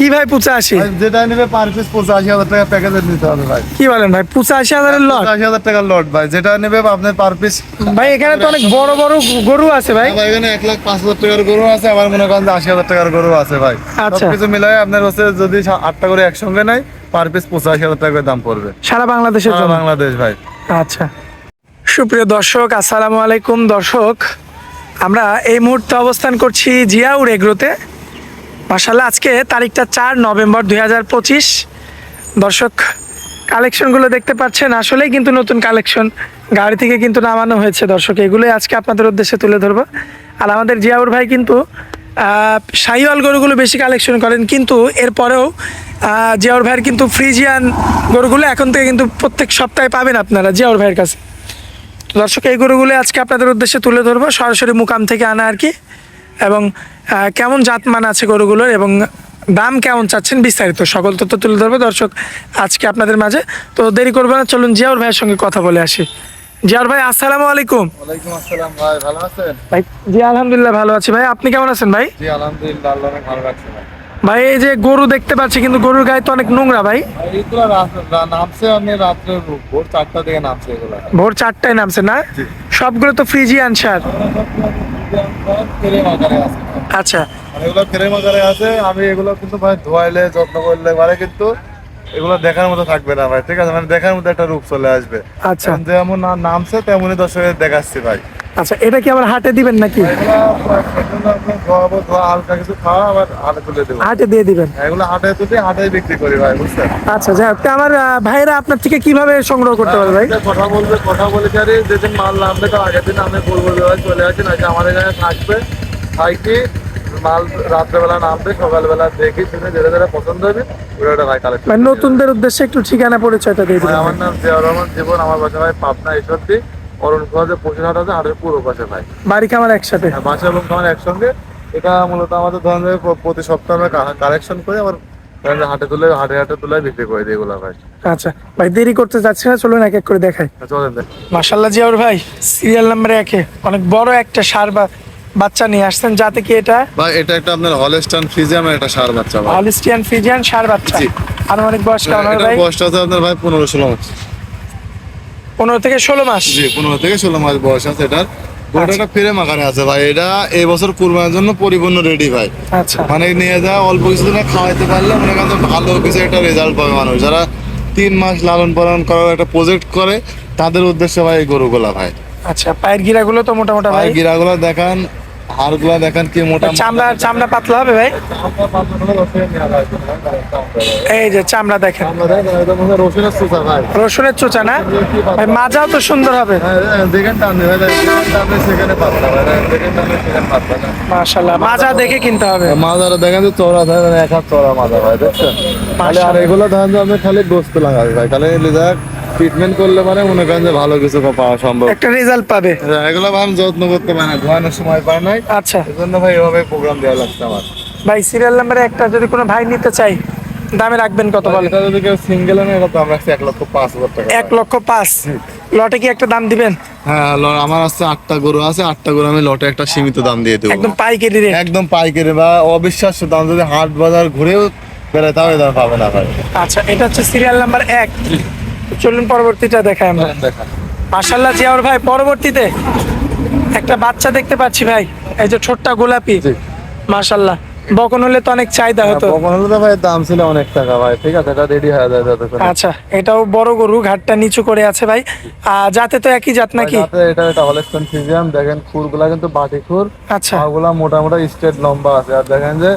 কি ভাই পঁচাশি যেটা নেবে পার পিস পঁচাশি হাজার টাকা প্যাকেজের নিতে হবে ভাই। কি বলেন ভাই পঁচাশি হাজারের লট পঁচাশি হাজার টাকার লট ভাই যেটা নেবে আপনার পার পিস ভাই এখানে তো অনেক বড় বড় গরু আছে ভাই। ভাই এখানে এক লাখ পাঁচ হাজার টাকার গরু আছে আবার মনে করেন আশি হাজার টাকার গরু আছে ভাই। আচ্ছা। সবকিছু মিলাই আপনার হচ্ছে যদি আটটা করে একসঙ্গে নেয় পার পিস পঁচাশি হাজার টাকা করে দাম পড়বে। সারা বাংলাদেশের বাংলাদেশ ভাই। আচ্ছা। সুপ্রিয় দর্শক আসসালামু আলাইকুম দর্শক। আমরা এই মুহূর্তে অবস্থান করছি জিয়াউর এগ্রোতে। মাসাল্লাহ আজকে তারিখটা চার নভেম্বর দুই হাজার পঁচিশ। দর্শক, কালেকশনগুলো দেখতে পাচ্ছেন, আসলেই কিন্তু নতুন কালেকশন। গাড়ি থেকে কিন্তু নামানো হয়েছে দর্শক, এগুলোই আজকে আপনাদের উদ্দেশ্যে তুলে ধরবো। আর আমাদের জিয়াউর ভাই কিন্তু শাহিওয়াল গরুগুলো বেশি কালেকশন করেন, কিন্তু এরপরেও জিয়াউর ভাইয়ের কিন্তু ফ্রিজিয়ান গরুগুলো এখন থেকে কিন্তু প্রত্যেক সপ্তাহে পাবেন আপনারা, জিয়াউর ভাইয়ের কাছে। দর্শক এই গরুগুলো আজকে আপনাদের উদ্দেশ্যে তুলে ধরবো। সরাসরি মুকাম থেকে আনা আর কি। এবং কেমন জাতমান আছে গরুগুলোর এবং দাম কেমন চাচ্ছেন বিস্তারিত সকল তথ্য তুলে ধরবো। দর্শক আজকে আপনাদের মাঝে। তো দেরি করব না চলুন জিয়াউর ভাইয়ের সঙ্গে কথা বলে আসি। জিয়াউর ভাই আসসালামু আলাইকুম। ওয়ালাইকুম আসসালাম ভাই ভালো আছেন? ভাই জি আলহামদুলিল্লাহ ভালো আছি ভাই। আপনি কেমন আছেন ভাই? জি আলহামদুলিল্লাহ আল্লাহ অনেক ভালো রাখছে ভাই। ভাই এই যে গরু দেখতে পাচ্ছি কিন্তু গরুর গায়ে তো অনেক নোংরা ভাই। নামছে আমি রাত্রে ভোর চারটা থেকে নামছে এগুলো। ভোর চারটায় নামছে না। সবগুলো তো ফ্রিজিয়ান সার ফ্রেম আছে আচ্ছা এগুলো ফ্রেম আকারে আছে আমি এগুলো কিন্তু ভাই ধোয়াইলে যত্ন করলে মানে কিন্তু এগুলো দেখার মতো থাকবে না ভাই ঠিক আছে? মানে দেখার মতো একটা রূপ চলে আসবে। আচ্ছা। যেমন নামছে তেমনই দর্শকের দেখাচ্ছি ভাই। আচ্ছা এটা কি আবার হাটে দিবেন নাকি? হাটে দিয়ে দিবেন। এগুলো হাটে তুলে হাটে বিক্রি করি ভাই বুঝছেন? আচ্ছা যাই হোক, আমার ভাইরা আপনার থেকে কীভাবে সংগ্রহ করতে পারবে ভাই? কথা বলবে কথা বলে যারে যেদিন মাল নামবে তার আগের দিন আমি বলব যে ভাই চলে আসেন আজকে আমার এখানে থাকবে। থাকি মাল রাত্রেবেলা নামবে সকালবেলা দেখি শুনে যেটা যেটা পছন্দ হবে ওটা ওটা ভাই কালেক্ট নতুনদের উদ্দেশ্যে একটু ঠিকানা পরিচয়টা দিয়ে দিবেন। আমার নাম জিয়াউর রহমান জীবন আমার বাসা ভাই পাবনা ঈশ্বরদী। অরুণ হাট আছে হাটের পুরো পাশে ভাই। বাড়ি খামার একসাথে? হ্যাঁ, বাসা এবং খামার একসঙ্গে। এটা মূলত আমাদের ধরেন প্রতি সপ্তাহে আমরা কালেকশন করে আবার হাটে তুলে হাটে হাটে তুলে বিক্রি করে দিই এগুলো ভাই। আচ্ছা ভাই দেরি করতে যাচ্ছি না চলুন এক এক করে দেখাই। চলেন দেখ। মাসাল্লাহ জিয়াউর ভাই সিরিয়াল নাম্বার একে। অনেক বড় একটা সার বা বাচ্চা নিয়ে আসছেন যাতে কি এটা ভাই এটা একটা আপনার হলেস্টান ফ্রিজিয়ামের একটা সার বাচ্চা ভাই। হলিস্টিয়ান ফিজিয়ান সার বাচ্চা। জি। আনুমানিক বয়স কেমন ভাই? বয়সটা আপনার ভাই পনেরো ষোলো মাস। পনেরো থেকে ষোলো মাস। জি পনেরো থেকে ষোলো মাস বয়স আছে এটার। গোটাটা ফিরে আকারে আছে ভাই। এটা এই বছর কুরবানির জন্য পরিপূর্ণ রেডি ভাই। আচ্ছা। মানে নিয়ে যা অল্প কিছু দিনে খাওয়াইতে পারলে মনে করেন ভালো কিছু একটা রেজাল্ট পাবে মানুষ। যারা তিন মাস লালন পালন করার একটা প্রজেক্ট করে তাদের উদ্দেশ্যে ভাই গরুগুলা ভাই। আচ্ছা পায়ের গিরাগুলো তো মোটামুটি মোটা ভাই। ভাই গিরাগুলো দেখান হাড়গুলা দেখান কি মোটা চামড়া চামড়া পাতলা হবে ভাই? এই যে চামড়া দেখেন। রসুনের সুসা ভাই। রসুনের চোচা না? ভাই মাজাও তো সুন্দর হবে। হ্যাঁ, দেখেন টানলে ভাই সেখানে পাতলা ভাই দেখেন সেখানে পাতলা মাজা দেখে কিনতে হবে। মাজারা দেখেন তো থাকে মানে এক হাত চড়া মাজা ভাই দেখছেন? আর এগুলো যে আপনি খালি গোস্ত লাগাবে ভাই তাহলে লিজার ট্রিটমেন্ট করলে মানে মনে করেন যে ভালো কিছু পাওয়া সম্ভব। একটা রেজাল্ট পাবে। এগুলো আমি যত্ন করতে পারি না ধোয়ানোর সময় পায় নাই। আচ্ছা। এজন্য ভাই এভাবে প্রোগ্রাম দেওয়া লাগছে আমার। ভাই সিরিয়াল নাম্বারে একটা যদি কোনো ভাই নিতে চাই দামে রাখবেন কত বলে এটা যদি কেউ সিঙ্গেল নেয় এটা আমরা রাখছি এক লক্ষ পাঁচ হাজার টাকা। এক লক্ষ পাঁচ। লটে কি একটা দাম দিবেন? হ্যাঁ আমার আছে আটটা গরু আছে আটটা গরু আমি লটে একটা সীমিত দাম দিয়ে দেবো। একদম পাইকারি রেট একদম পাইকারি বা অবিশ্বাস্য দাম যদি হাট বাজার ঘুরেও বেড়ায় তাও দাম পাবে না ভাই। আচ্ছা এটা হচ্ছে সিরিয়াল নাম্বার এক। চলুন পরবর্তীটা দেখাই আমরা। দেখা মাশাল্লাহ জিয়াউর ভাই পরবর্তীতে একটা বাচ্চা দেখতে পাচ্ছি ভাই এই যে ছোট্ট গোলাপি। জি। মাশাল্লাহ বকন হলে তো অনেক চাহিদা হতো। কখন হলো তো ভাই দাম ছিল অনেক টাকা ভাই ঠিক আছে? এটা রেডি হয়ে যায় যতক্ষণ আচ্ছা এটাও বড় গরু ঘাটটা নিচু করে আছে ভাই। আহ, যাতে তো একই জাত নাকি? এটা এটা হলস্টন ফিজিয়াম দেখেন খুরগুলা কিন্তু বাটি খুর। আচ্ছা। পাগুলা মোটা মোটা স্ট্রেট লম্বা আছে। আর দেখেন যে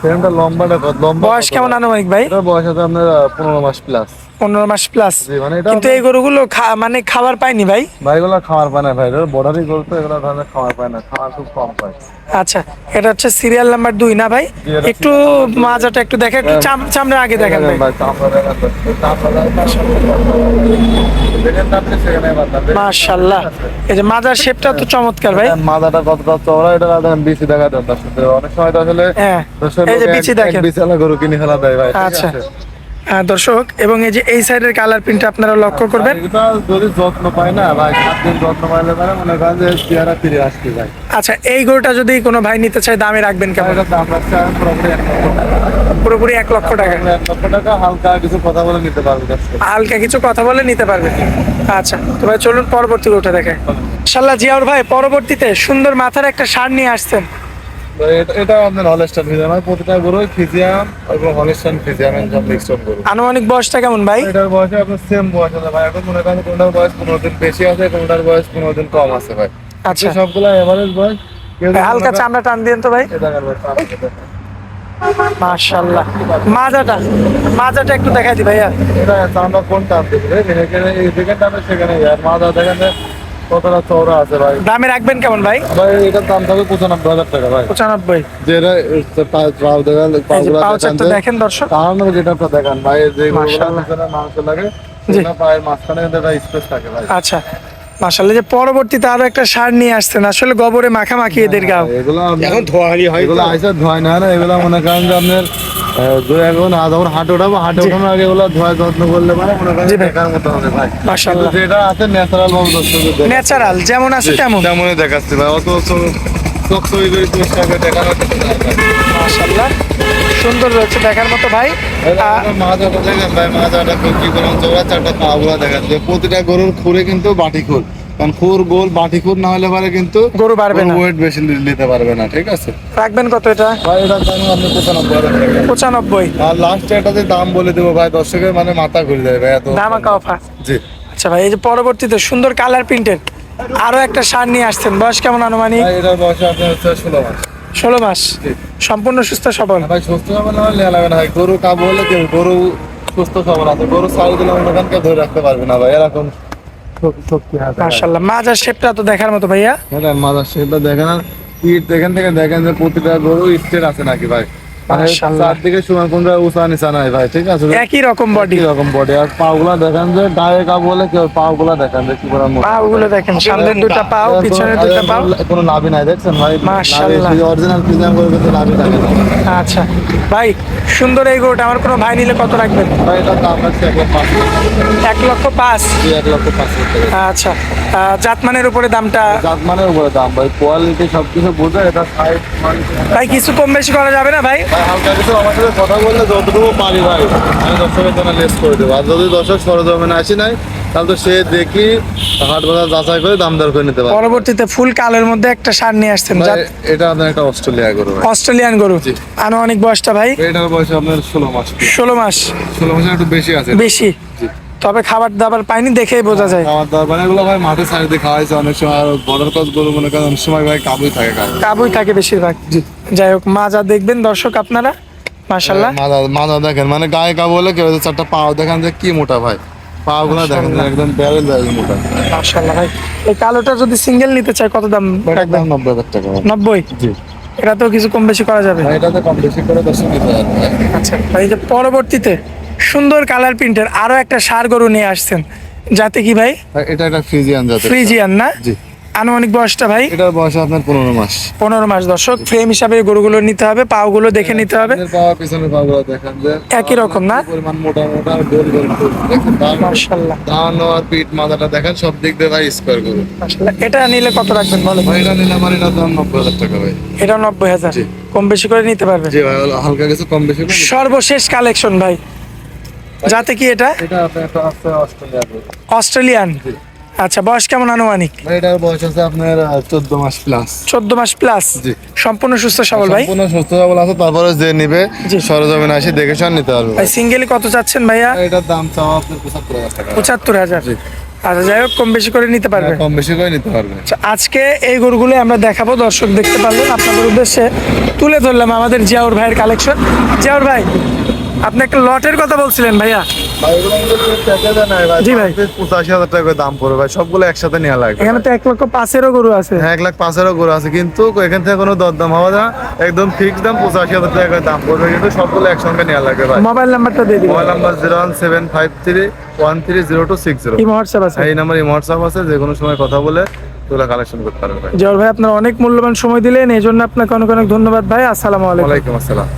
ফ্রেমটা লম্বাটা লম্বা বয়স কেমন আনুমানিক ভাই? বয়স আছে আপনার পনেরো মাস প্লাস পনেরো মাস প্লাস মানে কিন্তু এই গরুগুলো মানে খাবার পায়নি ভাই? ভাই খাবার পায় না ভাই। বর্ডারি গরু তো এগুলো ধরনের খাবার পায় না। খাবার খুব কম পায়। আচ্ছা এটা হচ্ছে সিরিয়াল নাম্বার দুই না ভাই? একটু মাজাটা একটু দেখে একটু হ্যাঁ। চামড়া আগে দেখেন মাশাল্লাহ এই যে মাজার শেপটা তো চমৎকার ভাই। হ্যাঁ, মাজাটা কত কত চওড়া এটা দেখেন বিচি দেখা দেন তার সাথে অনেক সময় তো আসলে হ্যাঁ, এই যে বিচি দেখেন। বিচি গরু কিনে ফেলা দেয় ভাই আচ্ছা। দর্শক এবং এই যে এই সাইডের কালার প্রিন্ট আপনারা লক্ষ্য করবেন। যদি যত্ন পায় না ভাই যত্ন পাইলে মনে করেন যে চেহারা ফিরে আসতে যায় আচ্ছা এই গরুটা যদি কোনো ভাই নিতে চায় দামে রাখবেন কেমন? দাম রাখছে পুরোপুরি এক লক্ষ টাকা। পুরোপুরি এক লক্ষ টাকা। এক লক্ষ টাকা হালকা কিছু কথা বলে নিতে পারবে হালকা কিছু কথা বলে নিতে পারবেন আচ্ছা তো ভাই চলুন পরবর্তী গরুটা দেখে। শাল্লাহ জিয়াউর ভাই পরবর্তীতে সুন্দর মাথার একটা সার নিয়ে আসছেন। তো এটা- আপনার প্রতিটা গরুই ফিজিয়াম এবং হলস্টান ফিজিয়াম সব মিক্সড গরু আনুমানিক বয়সটা কেমন ভাই? এটার বয়সে আপনার সেম বয়স আছে ভাই। এখন মনে করেন কোনটার বয়স পনেরো দিন বেশি আছে কোনটার বয়স পনেরো দিন কম আছে ভাই। আচ্ছা। সবগুলা এভারেজ বয়স। হালকা চামড়া টান দিন তো ভাই। মাজাটা মাজাটা একটু দেখাই দি ভাইয়া। এটা চামড়া কোন টান দিবে? এই যেখানে টানে সেখানে আর মাথা দেখেন কতটা চওড়া আছে ভাই? দামে রাখবেন কেমন ভাই? ভাই এটার দাম থাকবে পঁচানব্বই হাজার টাকা ভাই। পঁচানব্বই। যেটা পাও দেখান দর্শক। তাহলে যেটা দেখান ভাই যে মাংস লাগে সেটা পায়ের মাঝখানে একটা স্পেস থাকে ভাই। আচ্ছা মাশাল্লাহ যে পরবর্তীতে আরও একটা সার নিয়ে আসছেন আসলে গোবরে মাখামাখি এদের গাও। এগুলো এখন ধোয়াহালি হয় এগুলো আইসা ধোয় না না এগুলো মনে করেন যে আপনার এখন যখন হাটে হাটে আগে এগুলো ধোয়া যত্ন করলে মানে মনে করেন দেখার মতো হবে ভাই। মাশাআল্লাহ। যেটা আছে ন্যাচারাল ভাবে দর্শকদের ন্যাচারাল যেমন আছে তেমন। তেমনই দেখাচ্ছে ভাই। অত করে দেখানো সুন্দর রয়েছে দেখার মতো ভাই। মাজাটা দেখেন ভাই মাজাটা কি করলাম চারটা দেখাচ্ছে। প্রতিটা গরুর খুঁড়ে কিন্তু বাটি খুর কারণ খুর গোল বাটি খুর না হলে পারে কিন্তু গরু বাড়বে না। ওয়েট বেশি নিতে পারবে না ঠিক আছে? রাখবেন কত এটা? ভাই এটার দাম আপনি পঁচানব্বই হাজার পঁচানব্বই। আর লাস্টে এটাতে দাম বলে দেবো ভাই দর্শকের মানে মাথা ঘুরে যাবে ভাই এত অফার জি। আচ্ছা ভাই এই যে পরবর্তীতে সুন্দর কালার প্রিন্টের আরও একটা সার নিয়ে আসছেন। বয়স কেমন আনুমানিক? এটার বয়স আপনার হচ্ছে ষোলো মাস। ষোলো মাস। সম্পূর্ণ সুস্থ সবল? ভাই সুস্থ হবে না হলে লাগবে না গরু কাবু হলে কেউ গরু সুস্থ সবল আছে। গরু সাইড দিলে কেউ ধরে রাখতে পারবে না ভাই। এরকম মাজার শেপটা তো দেখার মতো ভাইয়া। দেখেন মাদার শেপটা দেখেন। আর এখান থেকে দেখেন যে প্রতিটা গরু স্টেট আছে নাকি ভাই। চারদিকে সমান কোন উঁচা নিচা নাই ভাই ঠিক আছে? একই রকম বডি রকম বডি আর পাগুলা দেখেন যে গায়ে কাবু হলে কেউ পাগুলা দেখেন যে কি করে পা গুলো দেখেন সামনের দুটা পাও পিছনের দুটা আর কোনো লাভই নাই দেখছেন ভাই? মাশাআল্লাহ। অরিজিনাল প্রিমিয়াম করে কিন্তু লাভই থাকে আচ্ছা ভাই সুন্দর এই গরুটা আমার কোনো ভাই নিলে কত রাখবেন? ভাই দাম লক্ষ পাঁচ। এক লক্ষ আচ্ছা। জাতমানের উপরে দামটা? জাতমানের উপরে দাম ভাই কোয়ালিটি সবকিছু বুঝে এটা সাইজ ভাই কিছু কম বেশি করা যাবে না ভাই? হালকা কিছু আমার সাথে কথা বললে যতটুকু পারি ভাই আমি দর্শকের জন্য লেস করে দেবো। আর যদি দর্শক সরজমিনে আসি নাই তাহলে তো সে দেখি হাট বাজার যাচাই করে দাম দর করে নিতে পারে পরবর্তীতে ফুল কালের মধ্যে একটা সার নিয়ে আসছেন এটা আপনার একটা অস্ট্রেলিয়া গরু অস্ট্রেলিয়ান গরু। জি। আনুমানিক বয়সটা ভাই? এটার বয়স আপনার ষোলো মাস। ষোলো মাস। ষোলো মাসের একটু বেশি আছে। বেশি। জি। তবে খাবার দাবার পাইনি দেখেই বোঝা যায়। খাবার দাবার মানে এগুলো ভাই মাঠে সাইড খাওয়াইছে অনেক সময় আর বর্ডার ক্রস গরু মনে করেন অনেক সময় ভাই কাবুই থাকে কাবুই থাকে বেশিরভাগ। যাই হোক মাজা দেখবেন দর্শক আপনারা মাশাল্লাহ মাথা মাথা দেখেন মানে গায়ে কাবু হলে কেউ চারটা পাও দেখেন যে কি মোটা ভাই। পাও গুলো দেখেন যে একদম ব্যারেল ব্যারেল মোটা। মাশাল্লাহ ভাই এই কালোটা যদি সিঙ্গেল নিতে চাই কত দাম এটার রাখবেন? দাম নব্বই হাজার টাকা। নব্বই? জি। এটাতেও কিছু কম বেশি করা যাবে? ভাই এটাতে কম বেশি করে দশ আচ্ছা ভাই এই যে পরবর্তীতে সুন্দর কালার প্রিন্টের আরও একটা সার গরু নিয়ে আসছেন। যাতে কি ভাই? এটা একটা ফ্রিজিয়ান জাতের ফ্রিজিয়ান না? জি। আনুমানিক বয়সটা ভাই? এটার বয়স আপনার পনেরো মাস। পনেরো মাস দর্শক ফ্রেম হিসাবে গরুগুলো নিতে হবে পাওগুলো দেখে নিতে হবে। পিছনের পা গুলো দেখেন যে। একই রকম না? পরিমাণ মোটা মোটা গোল গোল মাশাল্লাহ দাঁড়ানো আর পিঠ মাথাটা দেখেন সব দিক দিয়ে ভাই স্কোয়ার গরু। মাশাল্লাহ এটা নিলে কত রাখবেন বলেন? ভাই এটা নিলাম আর এটার দাম নব্বই হাজার টাকা ভাই। এটা নব্বই হাজার। জি। কম বেশি করে নিতে পারবে জি ভাই হালকা কিছু কম বেশি সর্বশেষ কালেকশন ভাই। যাতে কি এটা। অস্ট্রেলিয়ান আচ্ছা বয়স কেমন আনুমানিক? এটার বয়স আছে আপনার চোদ্দ মাস প্লাস চোদ্দ মাস প্লাস। সম্পূর্ণ সুস্থ সবল ভাই? সম্পূর্ণ সুস্থ সবল আছে তারপরে যে নিবে। সরজমিনে আসি দেখে শুনে নিতে পারবে। ভাই সিঙ্গেলি কত চাচ্ছেন ভাইয়া? এটার দাম চাওয়া আপনার পঁচাত্তর হাজার টাকা। পঁচাত্তর হাজার। আচ্ছা যাই হোক কম বেশি করে নিতে পারবে। কম বেশি করে নিতে পারবে। আচ্ছা, আজকে এই গরুগুলো আমরা দেখাবো দর্শক দেখতে পারলেন। আপনাদের উদ্দেশ্যে তুলে ধরলাম আমাদের জিয়াউর ভাইয়ের কালেকশন জিয়াউর ভাই আপনি একটা লটের কথা বলছিলেন ভাইয়া। ভাই জি। পঁচাশি হাজার টাকা দাম পড়বে ভাই। সবগুলো একসাথে নেওয়া লাগবে এখানে তো এক লক্ষ পাঁচেরও গরু আছে। হ্যাঁ এক লাখ পাঁচেরও গরু আছে। কিন্তু এখান থেকে কোনো দরদাম না। একদম দাম পঁচাশি হাজার টাকা দাম পড়বে। কিন্তু সবগুলো একসঙ্গে নেওয়া লাগবে ভাই। মোবাইল নাম্বারটা দিয়ে দিবেন। Mobile number zero one seven five three one three zero two six zero কি হোয়াটসঅ্যাপ আছে। এই নাম্বার হোয়াটসঅ্যাপ আছে। যে কোনো সময় কথা বলে কালেকশন করতে পারবে ভাই। জিয়াউর ভাই আপনার অনেক মূল্যবান সময় দিলেন। এই জন্য আপনাকে অনেক অনেক ধন্যবাদ ভাই। আসসালামু আলাইকুম। ওয়ালাইকুম আসসালাম।